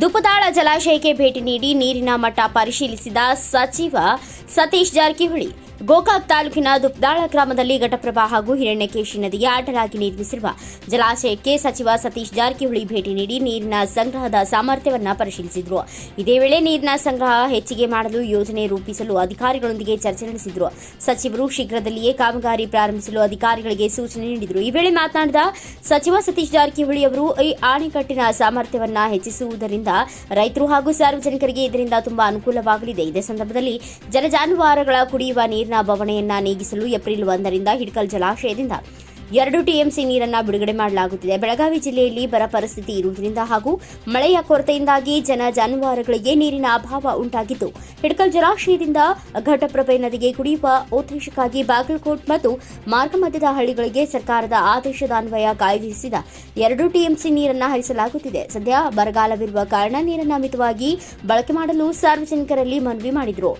ದುಪದಾಳ ಜಲಾಶಯಕ್ಕೆ ಭೇಟಿ ನೀಡಿ ನೀರಿನ ಮಟ್ಟ ಪರಿಶೀಲಿಸಿದ ಸಚಿವ ಸತೀಶ್ ಜಾರಕಿಹೊಳಿ. ಗೋಕಾಕ್ ತಾಲೂಕಿನ ದುಪ್ದಾಳ ಗ್ರಾಮದಲ್ಲಿ ಘಟಪ್ರಭಾ ಹಾಗೂ ಹಿರಣ್ಯಕೇಶಿ ನದಿಗೆ ಅಡ್ಡಲಾಗಿ ನಿರ್ಮಿಸಿರುವ ಜಲಾಶಯಕ್ಕೆ ಸಚಿವ ಸತೀಶ್ ಜಾರಕಿಹೊಳಿ ಭೇಟಿ ನೀಡಿ ನೀರಿನ ಸಂಗ್ರಹದ ಸಾಮರ್ಥ್ಯವನ್ನ ಪರಿಶೀಲಿಸಿದರು. ಇದೇ ವೇಳೆ ನೀರಿನ ಸಂಗ್ರಹ ಹೆಚ್ಚಿಗೆ ಮಾಡಲು ಯೋಜನೆ ರೂಪಿಸಲು ಅಧಿಕಾರಿಗಳೊಂದಿಗೆ ಚರ್ಚೆ ನಡೆಸಿದರು. ಸಚಿವರು ಶೀಘ್ರದಲ್ಲಿಯೇ ಕಾಮಗಾರಿ ಪ್ರಾರಂಭಿಸಲು ಅಧಿಕಾರಿಗಳಿಗೆ ಸೂಚನೆ ನೀಡಿದರು. ಈ ವೇಳೆ ಮಾತನಾಡಿದ ಸಚಿವ ಸತೀಶ್ ಜಾರಕಿಹೊಳಿ ಅವರು, ಈ ಅಣೆಕಟ್ಟಿನ ಸಾಮರ್ಥ್ಯವನ್ನ ಹೆಚ್ಚಿಸುವುದರಿಂದ ರೈತರು ಹಾಗೂ ಸಾರ್ವಜನಿಕರಿಗೆ ಇದರಿಂದ ತುಂಬಾ ಅನುಕೂಲವಾಗಲಿದೆ. ಇದೇ ಸಂದರ್ಭದಲ್ಲಿ ಜನಜಾನುವಾರುಗಳ ಕುಡಿಯುವ ನೀರಿನ ಬವಣೆಯನ್ನ ನೀಗಿಸಲು ಏಪ್ರಿಲ್ ಒಂದರಿಂದ ಹಿಡ್ಕಲ್ ಜಲಾಶಯದಿಂದ ಎರಡು ಟಿಎಂಸಿ ನೀರನ್ನ ಬಿಡುಗಡೆ ಮಾಡಲಾಗುತ್ತಿದೆ. ಬೆಳಗಾವಿ ಜಿಲ್ಲೆಯಲ್ಲಿ ಬರ ಪರಿಸ್ಥಿತಿ ಇರುವುದರಿಂದ ಹಾಗೂ ಮಳೆಯ ಕೊರತೆಯಿಂದಾಗಿ ಜನ ಜಾನುವಾರುಗಳಿಗೆ ನೀರಿನ ಅಭಾವ ಉಂಟಾಗಿದ್ದು, ಹಿಡ್ಕಲ್ ಜಲಾಶಯದಿಂದ ಘಟಪ್ರಭೆ ನದಿಗೆ ಕುಡಿಯುವ ಉದ್ದೇಶಕ್ಕಾಗಿ ಬಾಗಲಕೋಟ್ ಮತ್ತು ಮಾರ್ಗಮಧ್ಯದ ಹಳ್ಳಿಗಳಿಗೆ ಸರ್ಕಾರದ ಆದೇಶದ ಅನ್ವಯ ಕಾಯ್ದಿರಿಸಿದ ಎರಡು ಟಿಎಂಸಿ ನೀರನ್ನು ಹರಿಸಲಾಗುತ್ತಿದೆ. ಸದ್ಯ ಬರಗಾಲವಿರುವ ಕಾರಣ ನೀರನ್ನು ಮಿತವಾಗಿ ಬಳಕೆ ಮಾಡಲು ಸಾರ್ವಜನಿಕರಲ್ಲಿ ಮನವಿ ಮಾಡಿದರು.